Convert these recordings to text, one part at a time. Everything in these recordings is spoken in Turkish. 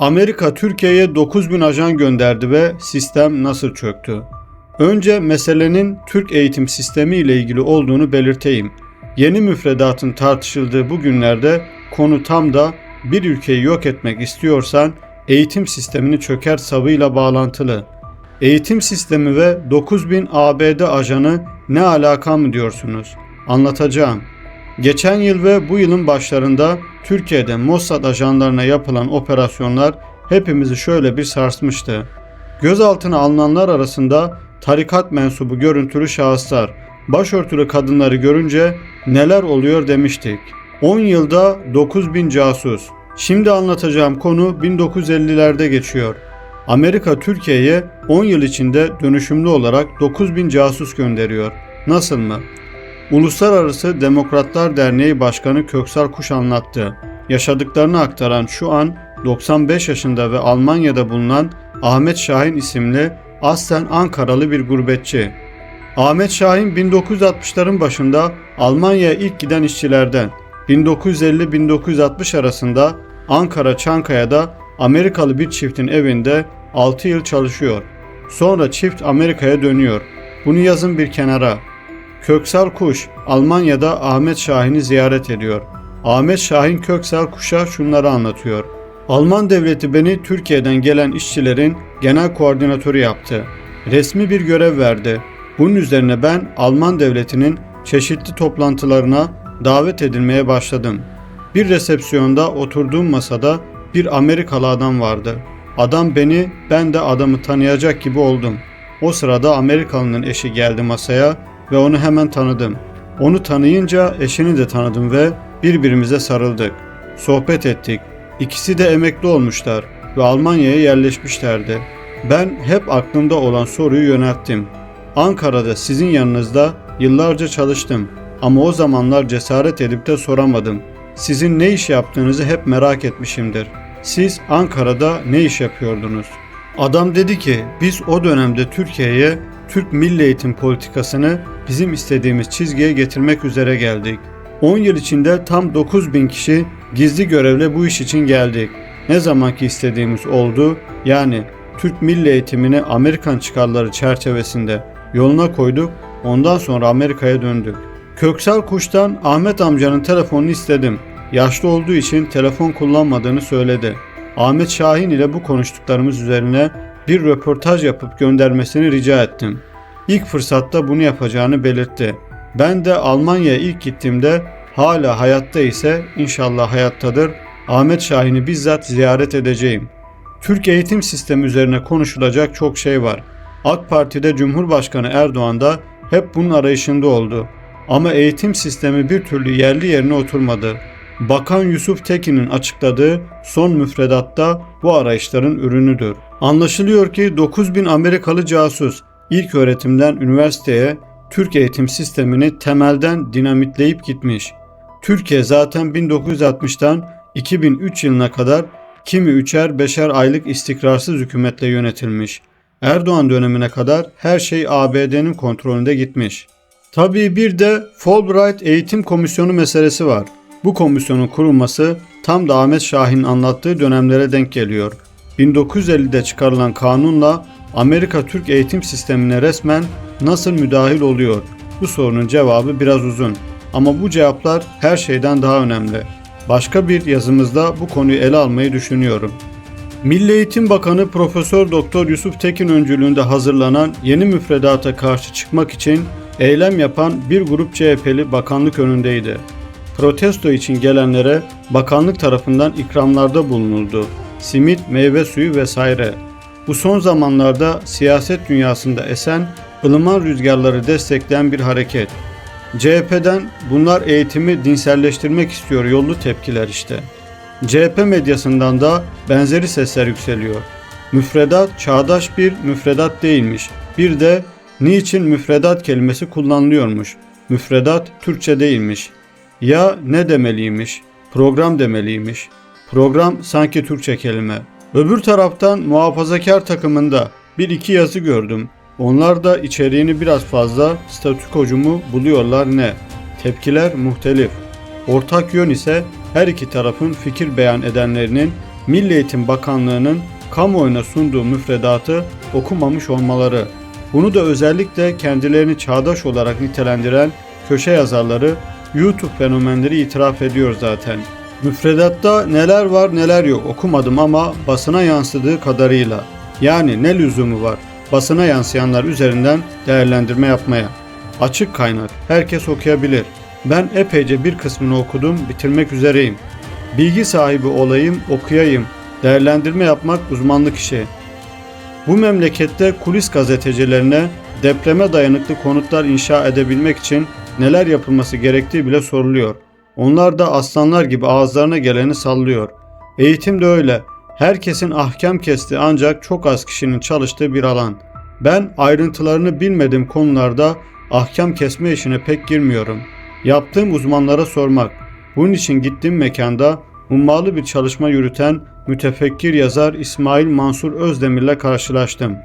Amerika Türkiye'ye 9000 ajan gönderdi ve sistem nasıl çöktü? Önce meselenin Türk eğitim sistemi ile ilgili olduğunu belirteyim. Yeni müfredatın tartışıldığı bu günlerde konu tam da bir ülkeyi yok etmek istiyorsan eğitim sistemini çöker savıyla bağlantılı. Eğitim sistemi ve 9000 ABD ajanı ne alaka mı diyorsunuz? Anlatacağım. Geçen yıl ve bu yılın başlarında Türkiye'de Mossad ajanlarına yapılan operasyonlar hepimizi şöyle bir sarsmıştı. Gözaltına alınanlar arasında tarikat mensubu görüntülü şahıslar, başörtülü kadınları görünce neler oluyor demiştik. 10 yılda 9000 casus. Şimdi anlatacağım konu 1950'lerde geçiyor. Amerika Türkiye'ye 10 yıl içinde dönüşümlü olarak 9000 casus gönderiyor. Nasıl mı? Uluslararası Demokratlar Derneği Başkanı Köksal Kuş anlattı. Yaşadıklarını aktaran şu an 95 yaşında ve Almanya'da bulunan Ahmet Şahin isimli aslen Ankaralı bir gurbetçi. Ahmet Şahin 1960'ların başında Almanya'ya ilk giden işçilerden. 1950-1960 arasında Ankara Çankaya'da Amerikalı bir çiftin evinde 6 yıl çalışıyor. Sonra çift Amerika'ya dönüyor. Bunu yazın bir kenara. Köksal Kuş Almanya'da Ahmet Şahin'i ziyaret ediyor. Ahmet Şahin Köksal Kuş'a şunları anlatıyor. Alman devleti beni Türkiye'den gelen işçilerin genel koordinatörü yaptı. Resmi bir görev verdi. Bunun üzerine ben Alman devletinin çeşitli toplantılarına davet edilmeye başladım. Bir resepsiyonda oturduğum masada bir Amerikalı adam vardı. Adam beni, ben de adamı tanıyacak gibi oldum. O sırada Amerikalının eşi geldi masaya ve onu hemen tanıdım. Onu tanıyınca eşini de tanıdım ve birbirimize sarıldık. Sohbet ettik. İkisi de emekli olmuşlar ve Almanya'ya yerleşmişlerdi. Ben hep aklımda olan soruyu yönelttim. Ankara'da sizin yanınızda yıllarca çalıştım ama o zamanlar cesaret edip de soramadım. Sizin ne iş yaptığınızı hep merak etmişimdir. Siz Ankara'da ne iş yapıyordunuz? Adam dedi ki biz o dönemde Türkiye'ye Türk milli eğitim politikasını bizim istediğimiz çizgiye getirmek üzere geldik. 10 yıl içinde tam 9000 kişi gizli görevle bu iş için geldik. Ne zamanki istediğimiz oldu, yani Türk milli eğitimini Amerikan çıkarları çerçevesinde yoluna koyduk, ondan sonra Amerika'ya döndük. Köksal Kuş'tan Ahmet amcanın telefonunu istedim. Yaşlı olduğu için telefon kullanmadığını söyledi. Ahmet Şahin ile bu konuştuklarımız üzerine bir röportaj yapıp göndermesini rica ettim. İlk fırsatta bunu yapacağını belirtti. Ben de Almanya'ya ilk gittiğimde hala hayatta ise inşallah hayattadır. Ahmet Şahin'i bizzat ziyaret edeceğim. Türk eğitim sistemi üzerine konuşulacak çok şey var. AK Parti'de Cumhurbaşkanı Erdoğan da hep bunun arayışında oldu. Ama eğitim sistemi bir türlü yerli yerine oturmadı. Bakan Yusuf Tekin'in açıkladığı son müfredatta bu arayışların ürünüdür. Anlaşılıyor ki 9000 Amerikalı casus ilk öğretimden üniversiteye Türk eğitim sistemini temelden dinamitleyip gitmiş. Türkiye zaten 1960'tan 2003 yılına kadar kimi üçer beşer aylık istikrarsız hükümetle yönetilmiş. Erdoğan dönemine kadar her şey ABD'nin kontrolünde gitmiş. Tabii bir de Fulbright Eğitim Komisyonu meselesi var. Bu komisyonun kurulması tam da Ahmet Şahin anlattığı dönemlere denk geliyor. 1950'de çıkarılan kanunla Amerika Türk eğitim sistemine resmen nasıl müdahil oluyor? Bu sorunun cevabı biraz uzun. Ama bu cevaplar her şeyden daha önemli. Başka bir yazımızda bu konuyu ele almayı düşünüyorum. Milli Eğitim Bakanı Profesör Doktor Yusuf Tekin öncülüğünde hazırlanan yeni müfredata karşı çıkmak için eylem yapan bir grup CHP'li bakanlık önündeydi. Protesto için gelenlere bakanlık tarafından ikramlarda bulunuldu. Simit, meyve suyu vesaire. Bu son zamanlarda siyaset dünyasında esen ılıman rüzgarları destekleyen bir hareket. CHP'den bunlar eğitimi dinselleştirmek istiyor yollu tepkiler işte. CHP medyasından da benzeri sesler yükseliyor. Müfredat çağdaş bir müfredat değilmiş. Bir de niçin müfredat kelimesi kullanılıyormuş. Müfredat Türkçe değilmiş. Ya ne demeliymiş? Program demeliymiş. Program sanki Türkçe kelime. Öbür taraftan muhafazakar takımında bir iki yazı gördüm. Onlar da içeriğini biraz fazla statükocu mu buluyorlar ne? Tepkiler muhtelif. Ortak yön ise her iki tarafın fikir beyan edenlerinin Milli Eğitim Bakanlığı'nın kamuoyuna sunduğu müfredatı okumamış olmaları. Bunu da özellikle kendilerini çağdaş olarak nitelendiren köşe yazarları, YouTube fenomenleri itiraf ediyor zaten. Müfredatta neler var neler yok okumadım ama basına yansıdığı kadarıyla. Yani ne lüzumu var basına yansıyanlar üzerinden değerlendirme yapmaya. Açık kaynak, herkes okuyabilir. Ben epeyce bir kısmını okudum, bitirmek üzereyim. Bilgi sahibi olayım, okuyayım. Değerlendirme yapmak uzmanlık işi. Bu memlekette kulis gazetecilerine depreme dayanıklı konutlar inşa edebilmek için neler yapılması gerektiği bile soruluyor. Onlar da aslanlar gibi ağızlarına geleni sallıyor. Eğitim de öyle. Herkesin ahkam kesti ancak çok az kişinin çalıştığı bir alan. Ben ayrıntılarını bilmediğim konularda ahkam kesme işine pek girmiyorum. Yaptığım uzmanlara sormak. Bunun için gittiğim mekanda hummalı bir çalışma yürüten mütefekkir yazar İsmail Mansur Özdemir'le karşılaştım.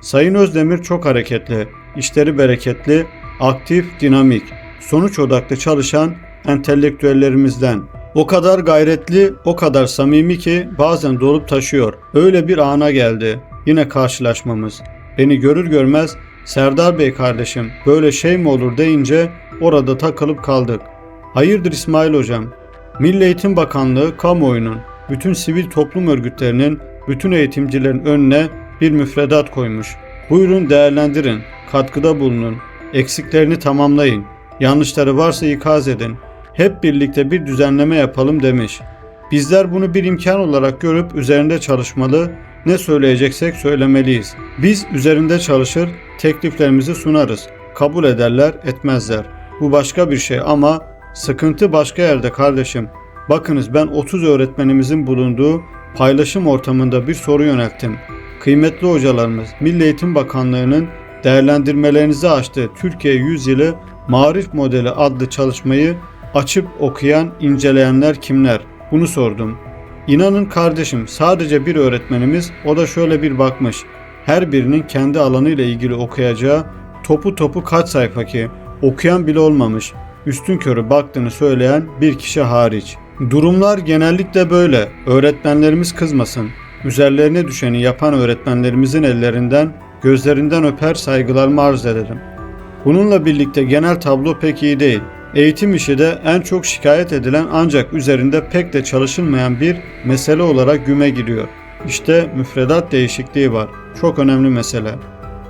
Sayın Özdemir çok hareketli, işleri bereketli, aktif, dinamik, sonuç odaklı çalışan entelektüellerimizden. O kadar gayretli, o kadar samimi ki bazen dolup taşıyor. Öyle bir ana geldi. Yine karşılaşmamız. Beni görür görmez Serdar Bey kardeşim böyle şey mi olur deyince orada takılıp kaldık. Hayırdır İsmail hocam? Milli Eğitim Bakanlığı kamuoyunun, bütün sivil toplum örgütlerinin, bütün eğitimcilerin önüne bir müfredat koymuş. Buyurun değerlendirin, katkıda bulunun, eksiklerini tamamlayın, yanlışları varsa ikaz edin. Hep birlikte bir düzenleme yapalım demiş. Bizler bunu bir imkan olarak görüp üzerinde çalışmalı, ne söyleyeceksek söylemeliyiz. Biz üzerinde çalışır, tekliflerimizi sunarız. Kabul ederler, etmezler. Bu başka bir şey ama sıkıntı başka yerde kardeşim. Bakınız ben 30 öğretmenimizin bulunduğu paylaşım ortamında bir soru yönelttim. Kıymetli hocalarımız, Milli Eğitim Bakanlığı'nın değerlendirmelerinizi açtığı Türkiye Yüzyılı Marif Modeli adlı çalışmayı açıp okuyan, inceleyenler kimler? Bunu sordum. İnanın kardeşim sadece bir öğretmenimiz o da şöyle bir bakmış. Her birinin kendi alanıyla ilgili okuyacağı topu topu kaç sayfa ki okuyan bile olmamış. Üstün körü baktığını söyleyen bir kişi hariç. Durumlar genellikle böyle. Öğretmenlerimiz kızmasın. Üzerlerine düşeni yapan öğretmenlerimizin ellerinden, gözlerinden öper saygılarımı arz ederim. Bununla birlikte genel tablo pek iyi değil. Eğitim işi de en çok şikayet edilen ancak üzerinde pek de çalışılmayan bir mesele olarak güme giriyor. İşte müfredat değişikliği var. Çok önemli mesele.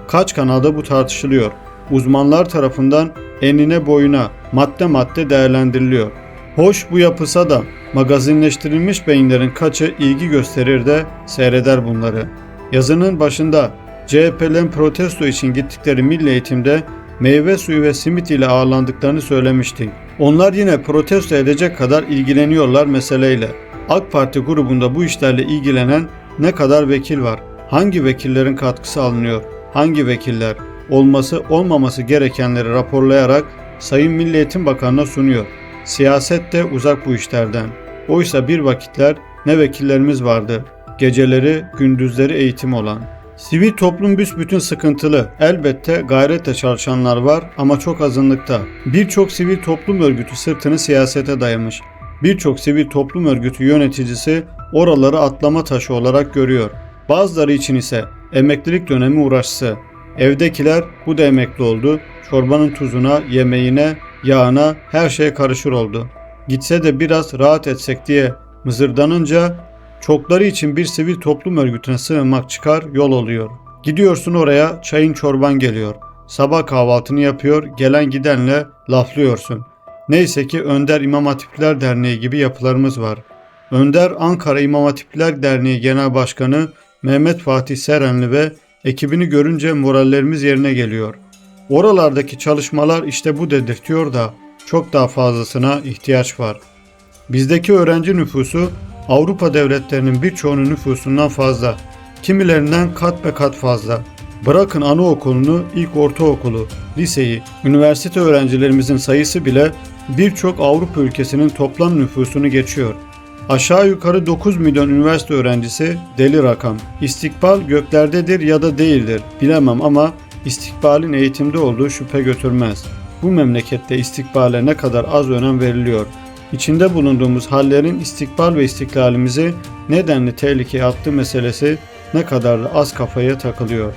Kaç kanalda bu tartışılıyor. Uzmanlar tarafından enine boyuna madde madde değerlendiriliyor. Hoş bu yapısa da magazinleştirilmiş beyinlerin kaçı ilgi gösterir de seyreder bunları. Yazının başında CHP'lerin protesto için gittikleri milli eğitimde meyve suyu ve simit ile ağırlandıklarını söylemiştik. Onlar yine protesto edecek kadar ilgileniyorlar meseleyle. AK Parti grubunda bu işlerle ilgilenen ne kadar vekil var? Hangi vekillerin katkısı alınıyor? Hangi vekiller? Olması olmaması gerekenleri raporlayarak Sayın Milli Eğitim Bakanı'na sunuyor. Siyaset de uzak bu işlerden. Oysa bir vakitler ne vekillerimiz vardı. Geceleri, gündüzleri eğitim olan. Sivil toplum büsbütün sıkıntılı. Elbette gayretle çalışanlar var ama çok azınlıkta. Birçok sivil toplum örgütü sırtını siyasete dayamış. Birçok sivil toplum örgütü yöneticisi oraları atlama taşı olarak görüyor. Bazıları için ise emeklilik dönemi uğraşsı. Evdekiler bu da emekli oldu. Çorbanın tuzuna, yemeğine, yağına her şey karışır oldu. Gitse de biraz rahat etsek diye mızırdanınca çokları için bir sivil toplum örgütüne sığınmak çıkar yol oluyor. Gidiyorsun oraya çayın çorban geliyor. Sabah kahvaltını yapıyor gelen gidenle laflıyorsun. Neyse ki Önder İmam Hatipler Derneği gibi yapılarımız var. Önder Ankara İmam Hatipler Derneği Genel Başkanı Mehmet Fatih Serenli ve ekibini görünce morallerimiz yerine geliyor. Oralardaki çalışmalar işte bu dedirtiyor da çok daha fazlasına ihtiyaç var. Bizdeki öğrenci nüfusu Avrupa devletlerinin birçoğunun nüfusundan fazla. Kimilerinden kat be kat fazla. Bırakın anaokulunu, ilk ortaokulu, liseyi, üniversite öğrencilerimizin sayısı bile birçok Avrupa ülkesinin toplam nüfusunu geçiyor. Aşağı yukarı 9 milyon üniversite öğrencisi deli rakam. İstikbal göklerdedir ya da değildir bilemem ama istikbalin eğitimde olduğu şüphe götürmez. Bu memlekette istikbale ne kadar az önem veriliyor. İçinde bulunduğumuz hallerin istikbal ve istiklalimizi nedenli tehlikeye attığı meselesi ne kadar da az kafaya takılıyor.